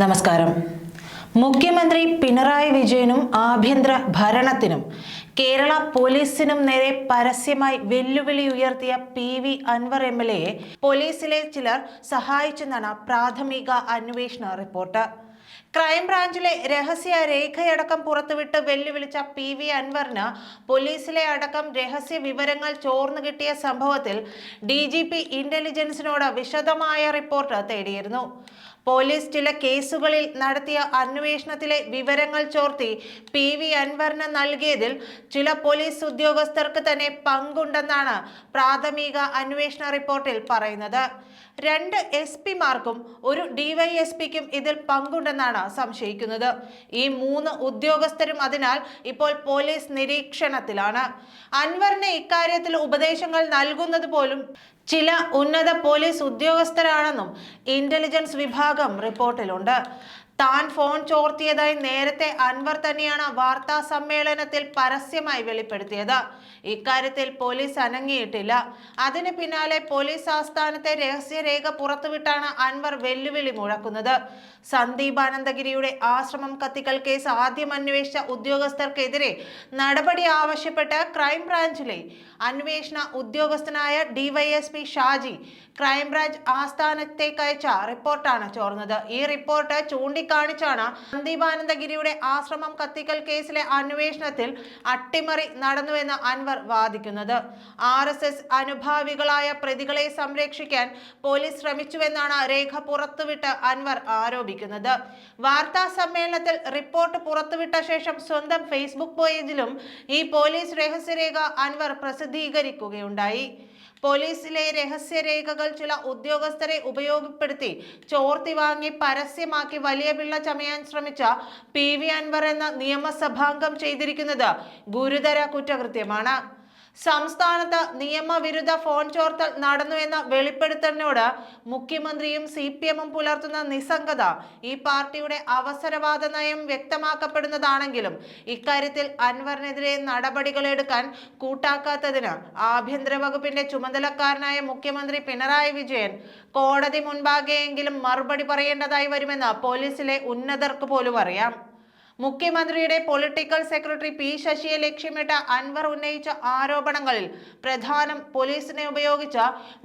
നമസ്കാരം. മുഖ്യമന്ത്രി പിണറായി വിജയനും ആഭ്യന്തര ഭരണത്തിനും കേരള പോലീസിനും നേരെ പരസ്യമായി വെല്ലുവിളി ഉയർത്തിയ P V Anvar M L എയെ പോലീസിലെ ചിലർ സഹായിച്ചെന്നാണ് പ്രാഥമിക അന്വേഷണ റിപ്പോർട്ട്. ക്രൈംബ്രാഞ്ചിലെ രഹസ്യ രേഖയടക്കം പുറത്തുവിട്ട് വെല്ലുവിളിച്ച പി വി അൻവറിന് പോലീസിലെ അടക്കം രഹസ്യ വിവരങ്ങൾ ചോർന്നു കിട്ടിയ സംഭവത്തിൽ ഡി ജി പി ഇന്റലിജൻസിനോട് വിശദമായ റിപ്പോർട്ട് തേടിയിരുന്നു. പോലീസ് ചില കേസുകളിൽ നടത്തിയ അന്വേഷണത്തിലെ വിവരങ്ങൾ ചോർത്തി പി വി അൻവറിന് നൽകിയതിൽ ചില പോലീസ് ഉദ്യോഗസ്ഥർക്ക് തന്നെ പങ്കുണ്ടെന്നാണ് പ്രാഥമിക അന്വേഷണ റിപ്പോർട്ടിൽ പറയുന്നത്. രണ്ട് എസ് പിമാർക്കും ഒരു ഡിവൈഎസ്പിക്കും ഇതിൽ പങ്കുണ്ടെന്നാണ് സംശയിക്കുന്നത്. ഈ മൂന്ന് ഉദ്യോഗസ്ഥരും അതിനാൽ ഇപ്പോൾ പോലീസ് നിരീക്ഷണത്തിലാണ്. അൻവറിന് ഇക്കാര്യത്തിൽ ഉപദേശങ്ങൾ നൽകുന്നത് പോലും ചില ഉന്നത പോലീസ് ഉദ്യോഗസ്ഥരാണെന്നും ഇന്റലിജൻസ് വിഭാഗം റിപ്പോർട്ടിലുണ്ട്. താൻ ഫോൺ ചോർത്തിയതായി നേരത്തെ അൻവർ തന്നെയാണ് വാർത്താ സമ്മേളനത്തിൽ പരസ്യമായി വെളിപ്പെടുത്തിയത്. ഇക്കാര്യത്തിൽ പോലീസ് അനങ്ങിയിട്ടില്ല. അതിന് പിന്നാലെ പോലീസ് ആസ്ഥാനത്തെ രഹസ്യരേഖ പുറത്തുവിട്ടാണ് അൻവർ വെല്ലുവിളി മുഴക്കുന്നത്. സന്ദീപ് ആനന്ദഗിരിയുടെ ആശ്രമം കത്തിക്കൽ കേസ് ആദ്യം അന്വേഷിച്ച ഉദ്യോഗസ്ഥർക്കെതിരെ നടപടി ആവശ്യപ്പെട്ട് ക്രൈംബ്രാഞ്ചിലെ അന്വേഷണ ഉദ്യോഗസ്ഥനായ ഡിവൈഎസ്പി ഷാജി ക്രൈംബ്രാഞ്ച് ആസ്ഥാനത്തേക്കയച്ച റിപ്പോർട്ടാണ് ചോർന്നത്. ഈ റിപ്പോർട്ട് ചൂണ്ടിക്കാണിച്ചാണ് സന്ദീപാനന്ദഗിരിയുടെ ആശ്രമം കത്തിക്കൽ കേസിലെ അന്വേഷണത്തിൽ അട്ടിമറി നടന്നുവെന്ന് അൻവർ വാദിക്കുന്നത്. ആർ എസ് എസ് അനുഭാവികളായ പ്രതികളെ സംരക്ഷിക്കാൻ പോലീസ് ശ്രമിച്ചുവെന്നാണ് രേഖ പുറത്തുവിട്ട് അൻവർ ആരോപിക്കുന്നത്. വാർത്താ സമ്മേളനത്തിൽ റിപ്പോർട്ട് പുറത്തുവിട്ട ശേഷം സ്വന്തം ഫേസ്ബുക്ക് പേജിലും ഈ പോലീസ് രഹസ്യരേഖ അൻവർ പ്രസിദ്ധീകരിക്കുകയുണ്ടായി. പോലീസിലെ രഹസ്യരേഖകൾ ചില ഉദ്യോഗസ്ഥരെ ഉപയോഗപ്പെടുത്തി ചോർത്തി വാങ്ങി പരസ്യമാക്കി വലിയ പിള്ള ചമയാൻ ശ്രമിച്ച പി വി അൻവർ എന്ന നിയമസഭാംഗം ചെയ്തിരിക്കുന്നത് ഗുരുതര കുറ്റകൃത്യമാണ്. സംസ്ഥാനത്ത് നിയമവിരുദ്ധ ഫോൺ ചോർത്തൽ നടന്നു എന്ന വെളിപ്പെടുത്തലിനോട് മുഖ്യമന്ത്രിയും സി പി എമ്മും പുലർത്തുന്ന നിസ്സംഗത ഈ പാർട്ടിയുടെ അവസരവാദ നയം വ്യക്തമാക്കപ്പെടുന്നതാണെങ്കിലും ഇക്കാര്യത്തിൽ അൻവറിനെതിരെ നടപടികളെടുക്കാൻ കൂട്ടാക്കാത്തതിന് ആഭ്യന്തര വകുപ്പിന്റെ ചുമതലക്കാരനായ മുഖ്യമന്ത്രി പിണറായി വിജയൻ കോടതി മുൻപാകെയെങ്കിലും മറുപടി പറയേണ്ടതായി വരുമെന്ന് പോലീസിലെ ഉന്നതർക്ക് പോലും അറിയാം. മുഖ്യമന്ത്രിയുടെ പൊളിറ്റിക്കൽ സെക്രട്ടറി പി ശശിയെ ലക്ഷ്യമിട്ട അൻവർ ഉന്നയിച്ച ആരോപണങ്ങളിൽ പ്രധാനം പോലീസിനെ ഉപയോഗിച്ച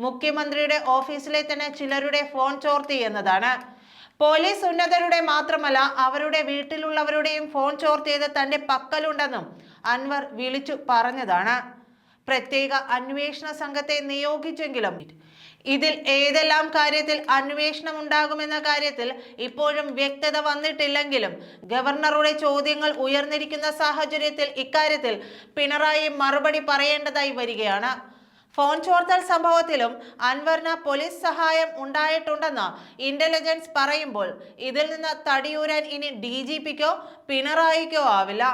മുഖ്യമന്ത്രിയുടെ ഓഫീസിലെ തന്നെ ചിലരുടെ ഫോൺ ചോർത്തി എന്നതാണ്. പോലീസ് ഉന്നതരുടെ മാത്രമല്ല അവരുടെ വീട്ടിലുള്ളവരുടെയും ഫോൺ ചോർത്തിയത് തന്റെ പക്കലുണ്ടെന്നും അൻവർ വിളിച്ചു പറഞ്ഞതാണ്. പ്രത്യേക അന്വേഷണ സംഘത്തെ നിയോഗിച്ചെങ്കിലും ഇതിൽ ഏതെല്ലാം കാര്യത്തിൽ അന്വേഷണം ഉണ്ടാകുമെന്ന കാര്യത്തിൽ ഇപ്പോഴും വ്യക്തത വന്നിട്ടില്ലെങ്കിലും ഗവർണറുടെ ചോദ്യങ്ങൾ ഉയർന്നിരിക്കുന്ന സാഹചര്യത്തിൽ ഇക്കാര്യത്തിൽ പിണറായി മറുപടി പറയേണ്ടതായി വരികയാണ്. ഫോൺ ചോർത്തൽ സംഭവത്തിലും അൻവറിന് പോലീസ് സഹായം ഉണ്ടായിട്ടുണ്ടെന്ന് ഇന്റലിജൻസ് പറയുമ്പോൾ ഇതിൽ നിന്ന് തടിയൂരാൻ ഇനി ഡി ജി പിക്കോ പിണറായിക്കോ ആവില്ല.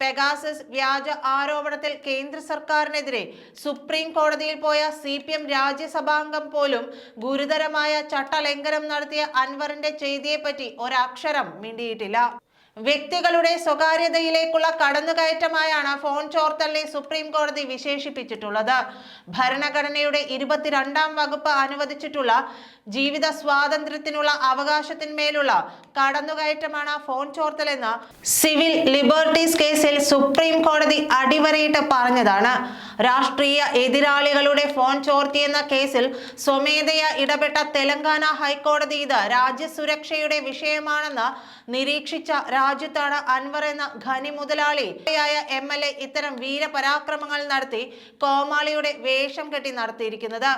പെഗാസസ് വ്യാജ ആരോപണത്തിൽ കേന്ദ്ര സർക്കാരിനെതിരെ സുപ്രീം കോടതിയിൽ പോയ സി പി എം രാജ്യസഭാംഗം പോലും ഗുരുതരമായ ചട്ടലംഘനം നടത്തിയ അൻവറിന്റെ ചെയ്തിയെപ്പറ്റി ഒരക്ഷരം മിണ്ടിയിട്ടില്ല. വ്യക്തികളുടെ സ്വകാര്യതയിലേക്കുള്ള കടന്നുകയറ്റമായാണ് ഫോൺ ചോർത്തലിനെ സുപ്രീം കോടതി വിശേഷിപ്പിച്ചിട്ടുള്ളത്. ഭരണഘടനയുടെ ഇരുപത്തിരണ്ടാം വകുപ്പ് അനുവദിച്ചിട്ടുള്ള ജീവിത സ്വാതന്ത്ര്യത്തിനുള്ള അവകാശത്തിന്മേലുള്ള കടന്നുകയറ്റമാണ് ഫോൺ ചോർത്തലെന്ന് സിവിൽ ലിബർട്ടീസ് കേസിൽ സുപ്രീം കോടതി അടിവരയിട്ട് പറഞ്ഞതാണ്. രാഷ്ട്രീയ എതിരാളികളുടെ ഫോൺ ചോർത്തിയെന്ന കേസിൽ സ്വമേധയ ഇടപെട്ട തെലങ്കാന ഹൈക്കോടതി ഇത് രാജ്യസുരക്ഷയുടെ വിഷയമാണെന്ന് നിരീക്ഷിച്ച രാജ്യത്താണ് അൻവർ എന്ന ഖനി മുതലാളിയായ എം എൽ എ ഇത്തരം വീരപരാക്രമങ്ങൾ നടത്തി കോമാളിയുടെ വേഷം കെട്ടി നടത്തിയിരിക്കുന്നത്.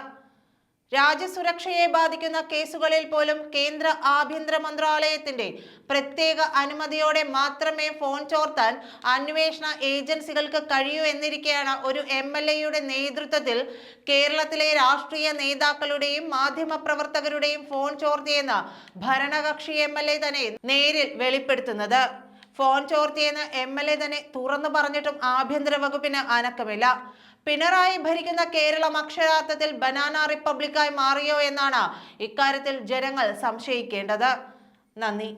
രാജ്യസുരക്ഷയെ ബാധിക്കുന്ന കേസുകളിൽ പോലും കേന്ദ്ര ആഭ്യന്തര മന്ത്രാലയത്തിന്റെ പ്രത്യേക അനുമതിയോടെ മാത്രമേ ഫോൺ ചോർത്താൻ അന്വേഷണ ഏജൻസികൾക്ക് കഴിയൂ എന്നിരിക്കെയാണ് ഒരു എം എൽ എയുടെ നേതൃത്വത്തിൽ കേരളത്തിലെ രാഷ്ട്രീയ നേതാക്കളുടെയും മാധ്യമപ്രവർത്തകരുടെയും ഫോൺ ചോർത്തിയെന്ന ഭരണകക്ഷി എം എൽ എ തന്നെ നേരിൽ വെളിപ്പെടുത്തുന്നത്. ഫോൺ ചോർത്തിയെന്ന് എം എൽ എ തന്നെ തുറന്നു പറഞ്ഞിട്ടും ആഭ്യന്തര വകുപ്പിന് അനക്കമില്ല. പിണറായി ഭരിക്കുന്ന കേരളം അക്ഷരാർത്ഥത്തിൽ ബനാന റിപ്പബ്ലിക്കായി മാറിയോ എന്നാണ് ഇക്കാര്യത്തിൽ ജനങ്ങൾ സംശയിക്കേണ്ടത്. നന്ദി.